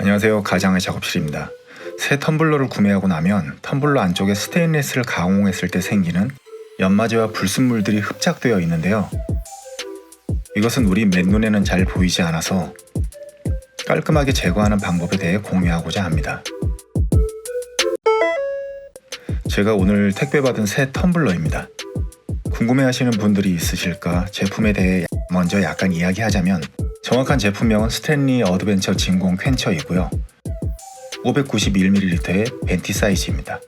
안녕하세요. 가장의 작업실입니다. 새 텀블러를 구매하고 나면 텀블러 안쪽에 스테인리스를 가공했을 때 생기는 연마제와 불순물들이 흡착되어 있는데요. 이것은 우리 맨눈에는 잘 보이지 않아서 깔끔하게 제거하는 방법에 대해 공유하고자 합니다. 제가 오늘 택배받은 새 텀블러입니다. 궁금해하시는 분들이 있으실까 제품에 대해 먼저 약간 이야기하자면 정확한 제품명은 스탠리 어드벤처 진공 퀸처이고요. 591ml의 벤티 사이즈입니다.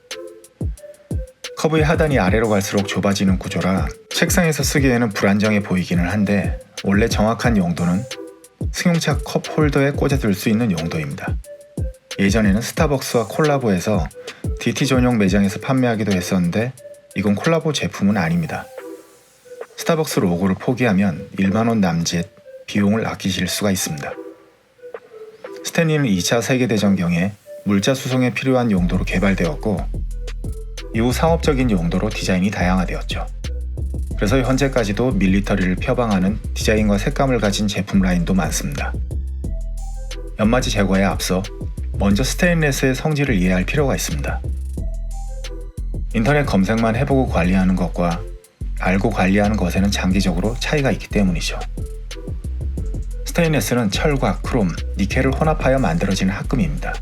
커브의 하단이 아래로 갈수록 좁아지는 구조라 책상에서 쓰기에는 불안정해 보이기는 한데 원래 정확한 용도는 승용차 컵 홀더에 꽂아둘 수 있는 용도입니다. 예전에는 스타벅스와 콜라보해서 DT 전용 매장에서 판매하기도 했었는데 이건 콜라보 제품은 아닙니다. 스타벅스 로고를 포기하면 1만원 남짓 비용을 아끼실 수가 있습니다. 스탠리는 2차 세계대전경에 물자 수송에 필요한 용도로 개발되었고 이후 상업적인 용도로 디자인이 다양화되었죠. 그래서 현재까지도 밀리터리를 표방하는 디자인과 색감을 가진 제품 라인도 많습니다. 연마지 제거에 앞서 먼저 스테인레스의 성질을 이해할 필요가 있습니다. 인터넷 검색만 해보고 관리하는 것과 알고 관리하는 것에는 장기적으로 차이가 있기 때문이죠. 스테인레스는 철과 크롬, 니켈을 혼합하여 만들어지는 합금입니다.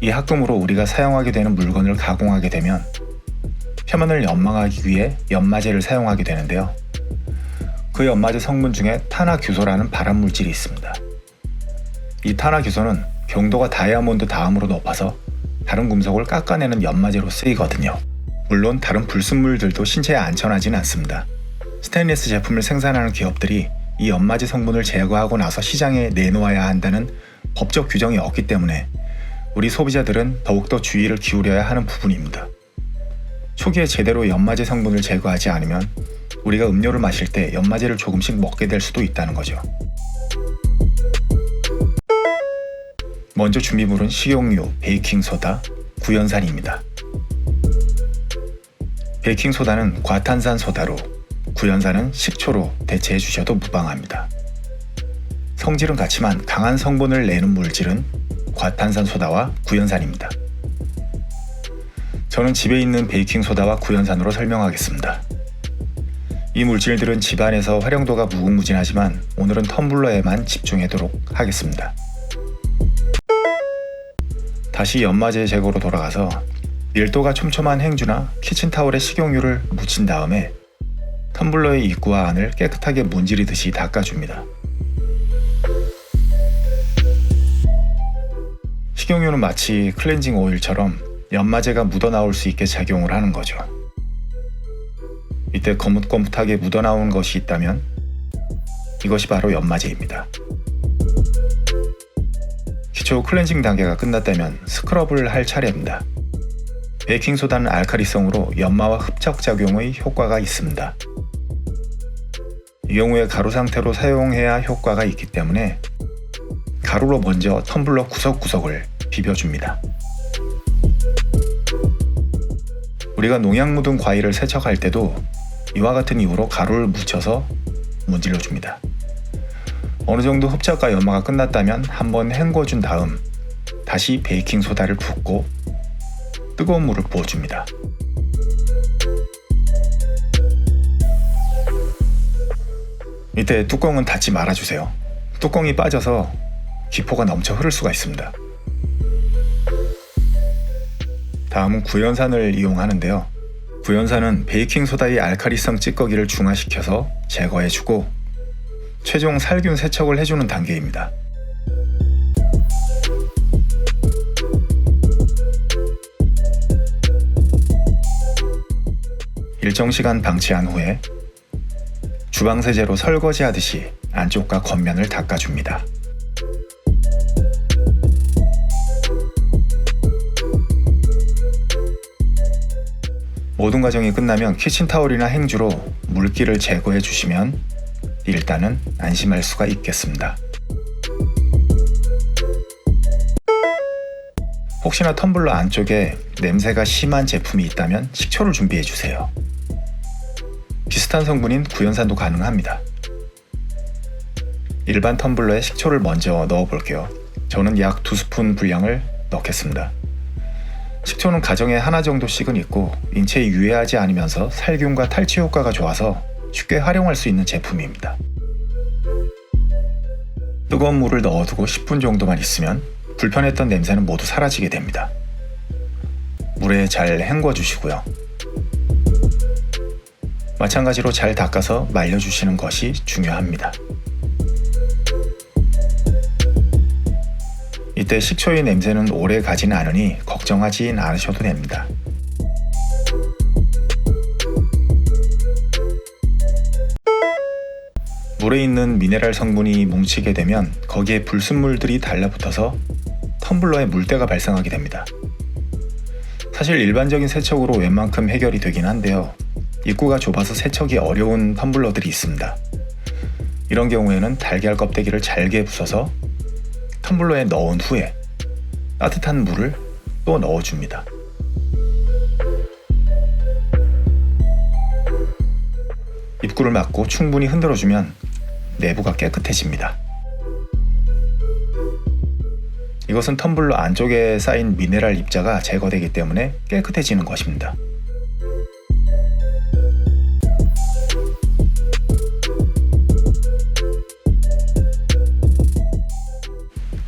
이 합금으로 우리가 사용하게 되는 물건을 가공하게 되면 표면을 연마하기 위해 연마제를 사용하게 되는데요. 그 연마제 성분 중에 탄화규소라는 발암물질이 있습니다. 이 탄화규소는 경도가 다이아몬드 다음으로 높아서 다른 금속을 깎아내는 연마제로 쓰이거든요. 물론 다른 불순물들도 신체에 안전하지는 않습니다. 스테인리스 제품을 생산하는 기업들이 이 연마제 성분을 제거하고 나서 시장에 내놓아야 한다는 법적 규정이 없기 때문에 우리 소비자들은 더욱더 주의를 기울여야 하는 부분입니다. 초기에 제대로 연마제 성분을 제거하지 않으면 우리가 음료를 마실 때 연마제를 조금씩 먹게 될 수도 있다는 거죠. 먼저 준비물은 식용유, 베이킹소다, 구연산입니다. 베이킹소다는 과탄산 소다로, 구연산은 식초로 대체해 주셔도 무방합니다. 성질은 같지만 강한 성분을 내는 물질은 과탄산 소다와 구연산입니다. 저는 집에 있는 베이킹 소다와 구연산으로 설명하겠습니다. 이 물질들은 집안에서 활용도가 무궁무진하지만 오늘은 텀블러에만 집중하도록 하겠습니다. 다시 연마제 제거로 돌아가서 밀도가 촘촘한 행주나 키친타올에 식용유를 묻힌 다음에 텀블러의 입구와 안을 깨끗하게 문지르듯이 닦아줍니다. 식용유는 마치 클렌징 오일처럼 연마제가 묻어나올 수 있게 작용을 하는 거죠. 이때 거뭇거뭇하게 묻어나온 것이 있다면 이것이 바로 연마제입니다. 기초 클렌징 단계가 끝났다면 스크럽을 할 차례입니다. 베이킹소다는 알카리성으로 연마와 흡착작용의 효과가 있습니다. 이 경우에 가루 상태로 사용해야 효과가 있기 때문에 가루로 먼저 텀블러 구석구석을 비벼줍니다. 우리가 농약 묻은 과일을 세척할 때도 이와 같은 이유로 가루를 묻혀서 문질러 줍니다. 어느 정도 흡착과 연마가 끝났다면 한번 헹궈준 다음 다시 베이킹 소다를 붓고 뜨거운 물을 부어줍니다. 이때 뚜껑은 닫지 말아주세요. 뚜껑이 빠져서 기포가 넘쳐 흐를 수가 있습니다. 다음은 구연산을 이용하는데요. 구연산은 베이킹 소다의 알카리성 찌꺼기를 중화시켜서 제거해주고 최종 살균 세척을 해주는 단계입니다. 일정 시간 방치한 후에 주방 세제로 설거지하듯이 안쪽과 겉면을 닦아줍니다. 모든 과정이 끝나면 키친타올이나 행주로 물기를 제거해 주시면 일단은 안심할 수가 있겠습니다. 혹시나 텀블러 안쪽에 냄새가 심한 제품이 있다면 식초를 준비해 주세요. 비슷한 성분인 구연산도 가능합니다. 일반 텀블러에 식초를 먼저 넣어 볼게요. 저는 약두 스푼 분량을 넣겠습니다. 식초는 가정에 하나 정도씩은 있고 인체에 유해하지 않으면서 살균과 탈취 효과가 좋아서 쉽게 활용할 수 있는 제품입니다. 뜨거운 물을 넣어두고 10분 정도만 있으면 불편했던 냄새는 모두 사라지게 됩니다. 물에 잘 헹궈 주시고요. 마찬가지로 잘 닦아서 말려주시는 것이 중요합니다. 이때 식초의 냄새는 오래 가진 않으니 걱정하진 않으셔도 됩니다. 물에 있는 미네랄 성분이 뭉치게 되면 거기에 불순물들이 달라붙어서 텀블러에 물때가 발생하게 됩니다. 사실 일반적인 세척으로 웬만큼 해결이 되긴 한데요. 입구가 좁아서 세척이 어려운 텀블러들이 있습니다. 이런 경우에는 달걀 껍데기를 잘게 부숴서 텀블러에 넣은 후에 따뜻한 물을 또 넣어줍니다. 입구를 막고 충분히 흔들어주면 내부가 깨끗해집니다. 이것은 텀블러 안쪽에 쌓인 미네랄 입자가 제거되기 때문에 깨끗해지는 것입니다.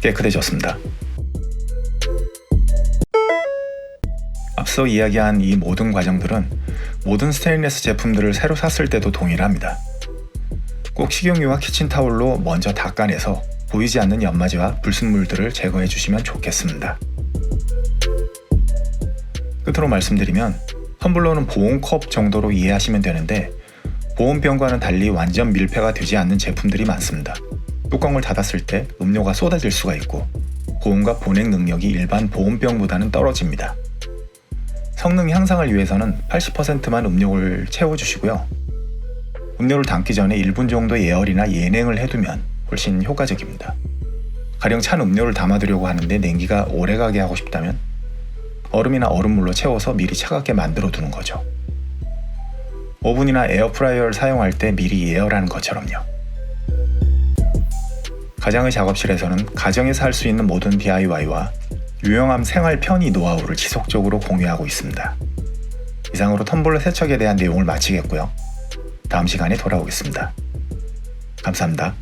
깨끗해졌습니다. 앞서 이야기한 이 모든 과정들은 모든 스테인레스 제품들을 새로 샀을 때도 동일합니다. 꼭 식용유와 키친타올로 먼저 닦아내서 보이지 않는 연마제와 불순물들을 제거해 주시면 좋겠습니다. 끝으로 말씀드리면 텀블러는 보온컵 정도로 이해하시면 되는데 보온병과는 달리 완전 밀폐가 되지 않는 제품들이 많습니다. 뚜껑을 닫았을 때 음료가 쏟아질 수가 있고 보온과 보냉 능력이 일반 보온병보다는 떨어집니다. 성능 향상을 위해서는 80%만 음료를 채워주시고요. 음료를 담기 전에 1분 정도 예열이나 예냉을 해두면 훨씬 효과적입니다. 가령 찬 음료를 담아두려고 하는데 냉기가 오래가게 하고 싶다면 얼음이나 얼음물로 채워서 미리 차갑게 만들어 두는 거죠. 오븐이나 에어프라이어를 사용할 때 미리 예열하는 것처럼요. 가장의 작업실에서는 가정에서 할 수 있는 모든 DIY와 유용함 생활 편의 노하우를 지속적으로 공유하고 있습니다. 이상으로 텀블러 세척에 대한 내용을 마치겠고요. 다음 시간에 돌아오겠습니다. 감사합니다.